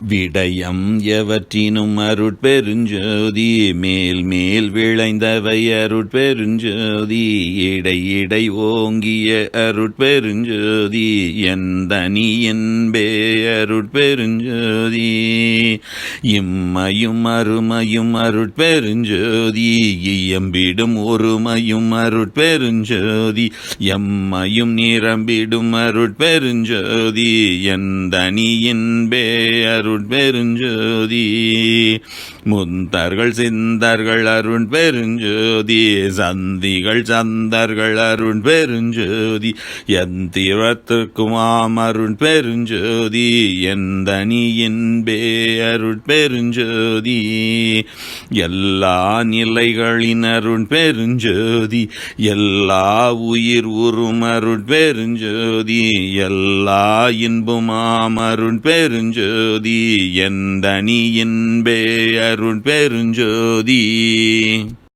விடயம் எவற்றினும் அருட்பெருஞ்சோதி மேல் மேல் விளைந்தவை அருட்பெருஞ்சோதி இடை இடை ஓங்கிய அருட்பெருஞ்சோதி எந்தனி என்பே அருட்பெருஞ்சோதி இம்மையும் அருமையும் அருட்பெருஞ்சோதி இயம்பிடும் ஒருமையும் அருட்பெருஞ்சோதி எம்மையும் நிரம்பிடும் அருட்பெருஞ்சோதி எந்தனி அருட் அருட்பெருஞ்சோதி. முந்தர்கள் சிந்தர்கள் அருண் பெருஞ்சோதி சந்திகள் சந்தர்கள் அருண் பெருஞ்சோதி எந்திரத்துக்குமாம் அருண் பெருஞ்சோதி எந்தனியின்பே அருட் பெருஞ்சோதி எல்லா நிலைகளின் அருண் பெருஞ்சோதி எல்லா உயிர் உறும் அருட் பெருஞ்சோதி எல்லா இன்புமாம் அருண் பெருஞ்சோதி எந்தனி இன்பே அருண் பெருஞ்சோதி?